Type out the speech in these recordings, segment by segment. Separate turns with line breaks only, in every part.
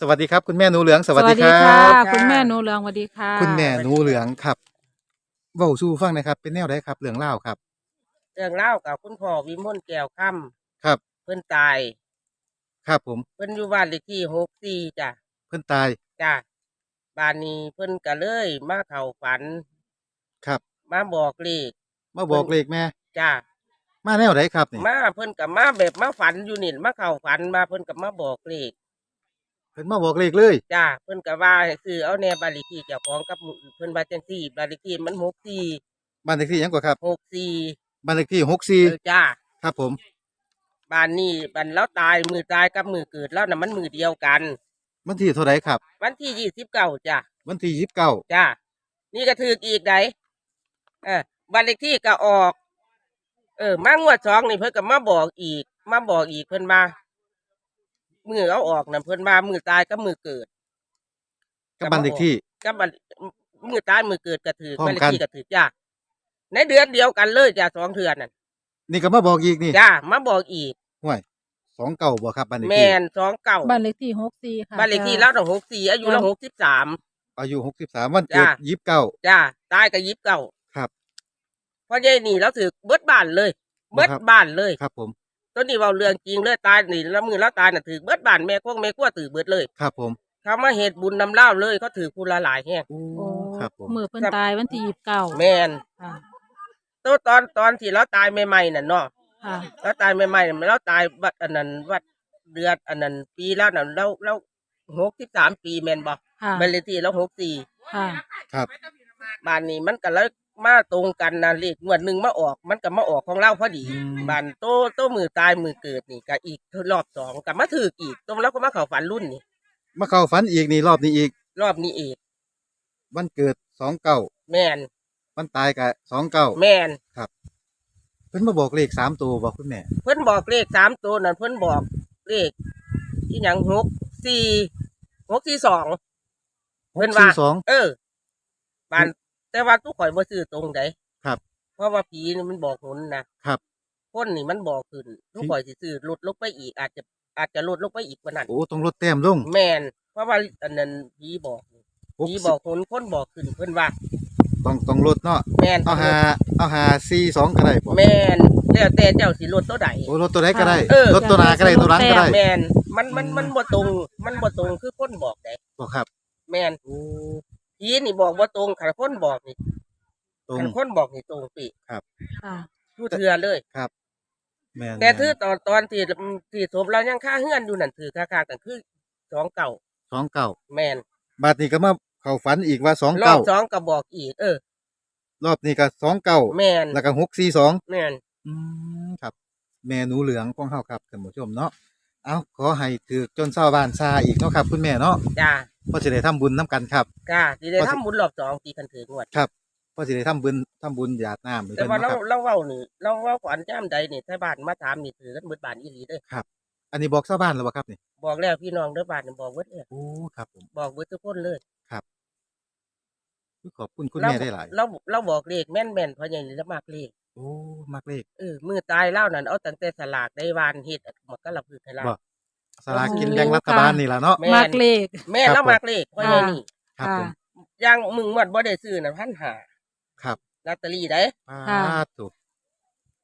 สวัสดีครับ คุณแม่หนูเหลืองสวัสดีครั
ค่ะ
บ
คุณแม่หนูเหลืองสวัสดีค่ะ
คุณแม่หนูเหลืองครับเว้าสู้ฟังหนะครับ เป็นแนวใดครับเรื่องเล่าวครับ
เรื่องเล่าวกับคุณพ่อวิมลแก้วค่
ครับำ
เพิ่นตาย
ครับผม
เพิ่นอยู่บ้านเลขที่หกสี่จ้ะ
เพิ่นตาย
จ้ะบ้านนี้เพิ่นก็เลยมาเข้าฝัน
ครับ
มาบอกเลข
มาบอกเลขแม่
จ้ะ
มาแนวใดครับนี่
มาเพิ่นกับมาแบบมาฝันอยู่นี่มาเข้าฝันมาเพิ่นกับมาบอกเลข
เพิ่นมาบอกเลขเลย
จ้ะเพิ่นก็ว่าให้ซื้อเอาแน่บ้านเลขที่เจ้าของกับเพิ่นว่าจังซี่บ้านเลขที่มันหกสี่
บ้านเลขที่หยังกว่าครับ
หกสี่
บ้านเลขที่หก
เอ
สี่
อจ้ะ
ครับผม
บ้านนี้บ้านแล้วตายมือตายกับมือเกิดแล้วน่ะมันมือเดียวกัน
วันที่เท่าไหรครับ
วันที่ยี่สิบเก้าจ้ะ
วันที่ยี่สิบเก้า
จ้านี่ก็ถืออีกไดเออบัตรเลขที่ก็ออก เออมางวดสองนี่เพิ่นก็มาบอกอีก มาบอกอีกเพิ่นมา มือเอาออกนะเพิ่นมามือตายก็มือเกิด
กับบ้านเลขที่
ก็บัตรมือตายมือเกิดก็ถือ
พร้อม
บัตรเลข
กัน
ที่ก็ถือจ้าในเดือนเดียวกันเลยจ้าสองเดือนนั่น
นี่ก็มาบอกอีกนี่
จ้ามาบอกอีก
ห่วยสองเก้าบ่ครับบ้านเลข
แม
ที่
นสองเก้า
บ้านเลขที่หกสี่ค่ะ
บัตรเลขที่แล้วต้องหกสี่อายุแล้วหกสิบสาม
อายุหกสิบสามวันเกิด
จ้ะ
ยี่สิบเก้า
จ้าตายก็ยิบเก้า
ครับ
เพราะยายนี่แล้วถือเบิดบ้านเลย เบิด
ครับ
บ้านเลย
ครับผม
ตัวนี้เว่าเรื่องจริงเลยตายนี่แล้วมือแล้วตายน่ะถือเบิดบ้านแม่พวกแม่กลัวถือเบิดเลย
ครับผม
เขามาเหตุบุญนำเล่าวเลยเขาถือคูละหลายแห้ง
โอ้
โอ้
ครับผม
มือเพิ่นตายวันที่ยี่สิบเก้า
แม่น
ค่ะ
ตัวตอนตอนที่เราตายใหม่ๆน่ะเนาะ
ค่ะ
เราตายใหม่ๆน่ะเราตายวัดอันนั้นวัดเดือนอันนั้นปีแล้วน่ะเราเราหกสิบสามปีแม่นบ่
ค่ะ
เป็นเลขที่เราหกสี่
ค่ะ
ครับ
บ้านนี้มันก็เลย มาตรงกันนะเลขงวดหนึ่งมาออกมันก็มาออกของเราพอดี
อืม
บ้านโตโตมือตายมือเกิดนี่ก็อีกรอบสองก็มาถืออีกตรงแล้วก็มาเข้าฝันรุ่นนี่
มาเข้าฝันอีกนี่รอบนี้อีก
รอบนี้อีก
วันเกิดสองเก้า
แม่น
วันตายกับสองเก้า
แม่น
เพิ่นมาบอกเลขสามตัวบอกคุณแม่
เพิ่นบอกเลขสามตัวนั่นเพิ่นบอกเลขที่หยังหกสี่หกสี่สองเพิ่นว่า
หกสี่สอง
เออบ้าน แต่ว่าทุกข่อยบ่ซื้อตรงใด
ครับ
เพราะว่าผีนี่มันบอกหนนะครับคนนี่มันบอกขึ้นทุกข่อยสิซื้อลดลงไปอีก อาจจะอาจจะลดลงไปอีกกว่านั้น
โอ้ต้องลดแต้มลง
แม่นเพราะว่าอันนั้นผีบอก
หก
ผี
สิ
บอกหนคนบอกขึ้นเพิ่นว่า
ต้องต้องลดเนาะ
แม่น
เอาหาเอาหาสี่สองก็ได้บ่
แม่นแล้วแต่เจ้าสิลดตัวใด
โอ้ลดตัวไหนก็ได้
เออ
ลดตัวหนาก็ได้ตัวหลังก็ได้
แม่นมันมันมันบ่ตรง มันบ่ตรงคือคนบอกได้
บอกครับ
แม่น
โอ้
ผีนี่บอกว่าตรงขันคนบอกนี่
ตรง
ขันคนบอกนี่ตรงปี
ค่ะ
ทุเทือเลย
แม่น
แต่ถือตอนตอนที่ที่ศพเรายังค่าเฮือนอยู่นั่นถือค่าค่ากันคือสองเก่า
สองเก้า
แมน
บาทนี้ก็มาเข้าฝันอีกว่าสอง
รอ
เก้า
บสองก็บอกอีก เออ
รอบนี้ก็สองเก้า
แมน
แล้วก็หกสี่สอง
แมน
อืมครับ แม่หนูเหลืองของเฮาครับท่านผู้ชมเนาะเอาขอให้ถือจนเศร้าบ้านซาอีกเนาะครับ คุณแม่เนาะ
จ้า
เพราะสิได้ทำบุญน้กันครับ
จ้าที่ได้ทำบุญรอบสองตีคันถืองวด
ครับเพราะสิได้ทำบุญทำบุญหยาดน้ำหรือ
แต่
เพิ่น
ว่าเรา
เนาะครับ
เราเว้านี่เราเว้าขวัญจ้ามใดนี่ถ้าบ้านมาถามนี่ถือกันเบิดบ้านอีหลีเด้อ
อันนี้บอกชาวบ้านแล้วบ่ครับนี่
บอกแล้วพี่น้องเด้อบ้านนี่บอกเบิดเลย
โอ้ครับผม
บอกเบิดทุกคนเลย
ขอบคุณคุณ
เรา
แม่ได้หลาย
เราเราบอกเลขแม่นแม่นๆเพราะอย่างนี้แล้วมากเลข
โอ้มักเลข
เออมือตายเล่านั่นเอาตั้งแต่สลากได้วานเฮ็ดมันก็ระพึกให้เรา
บ่ สลากกินแบ่งรัฐบาลนี่ล่ะเนาะ
แม่น
มากเลข
แม่
ครับ
เรา
ผม
มากเลขเพราะอย่างนี้
ครับผม
ย่างมึงหมดบ่ได้ซื้อน่ะพันหา
ครับ
ลอตเตอรี่ได้
อ่าถูก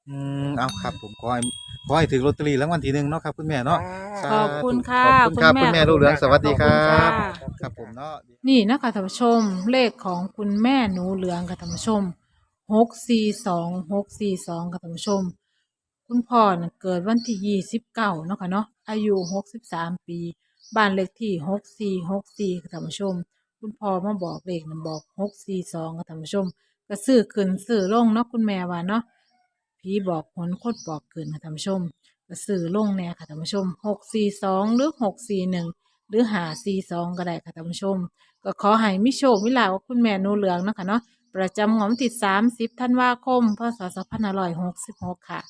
อืมเอาครับผมขอให้ขอให้ถือลอตเตอรี่รางวัลที่หนึ่งเนาะครับคุณแม่เนาะ สา
ขอบคุณค่ะ
ขอบคุณครับคุณแม่ลูกเหลืองสวัสดีครั
ขอบณ
ครับผมเนาะ
นี่นะคะท่านผู้ชมเลขของคุณแม่หนูเหลืองค่ะท่านผู้ชมหกสี่สองหกสี่สองค่ะท่านผู้ชม คุณพ่อน่ะเกิดวันที่ยี่สิบเก้าเนาะค่ะเนาะ อายุหกสิบสามปี บ้านเลขที่หกสี่หกสี่ค่ะท่านผู้ชม คุณพ่อมาบอกเลขนั่นบอกหกสี่สองค่ะท่านผู้ชม ก็ซื้อขึ้นซื้อลงเนาะคุณแม่ว่าเนาะผีบอกผลโคตรบอกขึ้นค่ะท่านผู้ชมก็ซื้อลงแน่ค่ะท่านผู้ชมหกสี่สองหรือหกสี่หนึ่งหรือหาสี่สองก็ได้ค่ะท่านผู้ชม ก็ขอให้มิโชคมิลาภกับคุณแม่นูเหลืองเนาะคะเนาะประจำงวดวันที่สามสิบธันวาคมพศสองพันห้าร้อยหกสิบหกค่ะ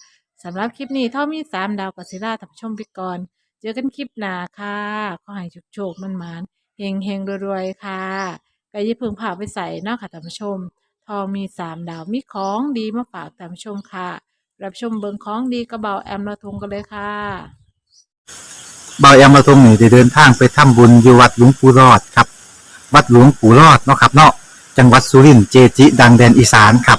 สำหรับคลิปนี้ท่ามีสามดาวกัสิราท่านผู้ชมไปก่อน เจอกันคลิปหน้าค่ะขอให้โชคโชคมันมานเฮงเฮงรวยๆค่ะก็อย่เพิ่งผ่าไปใส่นาะค่ะท่านผู้ชม ทองมีสามดาวมีของดีมาฝากท่านผู้ชมค่ะ รับชมเบิงของดีกระเบาแอมละทงกันเลยค่ะ
เบาแอมมาตรงนี้ได้เดินทางไปทำบุญอยู่วัดหลวงปู่รอดครับ วัดหลวงปู่รอดเนาะครับเนาะจังหวัดสุรินทร์เจจิ ดังแดนอีสานครับ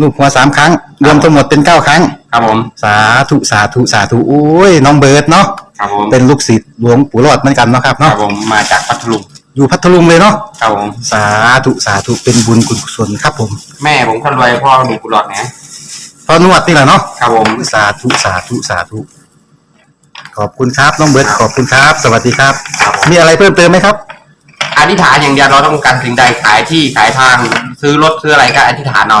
ลูกหัวสามครั้ง รวมทั้งหมดเป็นเก้าครั้ง
ครับผม
สาธุสาธุสาธุโอ้ยน้องเบิร์ดเนาะ
ครับผม
เป็นลูกศิษย์หลวงปู่รอดเหมือนกันเนาะครับ
ครั
เนาะ
บผมมาจากพัทลุง
อยู่พัทลุงเลยเนาะ
ครับผม
สาธุสาธุเป็นบุญกุศลครับผม
แม่ผมคนรวยพ่อมีกุหลาบนะ
พอนวดนี่แหละเนาะ
ครับผม
สาธุสาธุสาธุขอบคุณครับน้องเบิร์ดขอบคุณครับ สวัสดีครับ
ครับผม
มีอะไรเพิ่มเติมไหมครับ
อธิษฐานอย่างเดียวเราต้องการสิ่งใดขายที่ขายทาง ซื้อรถซื้ออะไรก็อธิษฐานเอา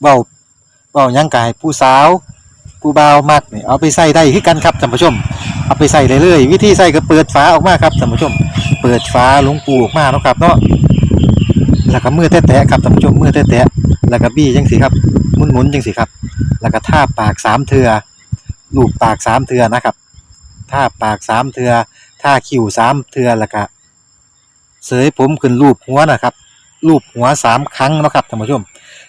เว้าเว้ายังกายผู้สาว ผู้บ่าวมักนี่เอาไปใส่ได้คือกันครับท่านผู้ชม เอาไปใส่ได้เลย วิธีใส่ก็เปิดฝาออกมาครับท่านผู้ชม เปิดฝาหลวงปูออกมาเนาะครับเนาะแล้วก็มือแตะๆครับท่านผู้ชมมือแตะๆแล้วก็บี้จังสิครับหมุนๆจังสิครับ แล้วก็ท่าปากสามเทือลูบปากสามเทือนะครับท่าปากสามเทือท่าคิ้วสามเทือแล้วก็เสยผมขึ้นรูปหัวนะครับรูปหัวสามครั้งเนาะครับท่านผู้ชม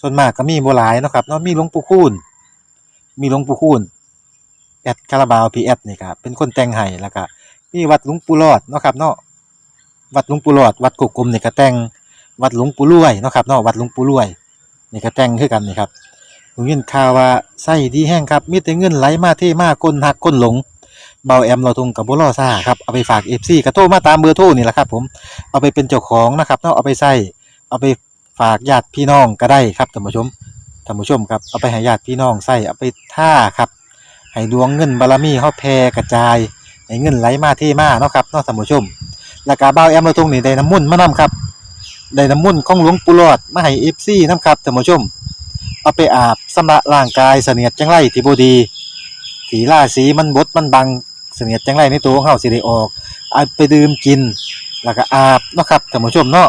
ส่วนมากก็มีบ่หลายเนาะครับเนาะมีหลวงปู่คูณมีหลวงปู่คูณแอดคาราบาวพีแอดนี่ครับเป็นคนแต่งให้แล้วก็มีวัดหลวงปู่รอดเนาะครับเนาะวัดหลวงปู่รอด วัดกุกกลมนี่ก็แต่งวัดหลวงปู่รวยเนาะครับเนาะวัดหลวงปู่รวยนี่ก็แต่งคือกันนี่ครับผมยินข่าวว่าไส้ดีแห้งครับมีแต่เงินไหลมาเทมาคนหักคนหลงเบาแอมเราทงกับบุรอซ่าครับเอาไปฝากเอฟซีกระโทรมาตามเบอร์โทรนี่แหละครับผมเอาไปเป็นเจ้าของนะครับเนาะเอาไปใส่เอาไป ฝากญาติพี่น้องก็ได้ครับท่านผู้ชมท่านผู้ชมครับเอาไปให้ญาติพี่น้องใส่เอาไปท่าครับให้ดวงเงินบารมีเฮาแผ่กระจายให้เงินไหลมาเทมาเนาะครับเนาะท่านผู้ชม แล้วก็บ่าวแอมเราตรงนี้ได้น้ำมุ่นมานํครับได้น้ำมุ่นของหลวงปู่หลอดมาให้ FC นํครับท่านผู้ชม เอาไปอาบสำระร่างกายเสนียดจังไรที่บ่ดีที่าศีมันบดมันบังเสนียดจังไรในตัวของเฮาสิได้ออกเอาไปดื่มกิน แล้วก็อาบเนาะครับท่านผู้ชมเนาะ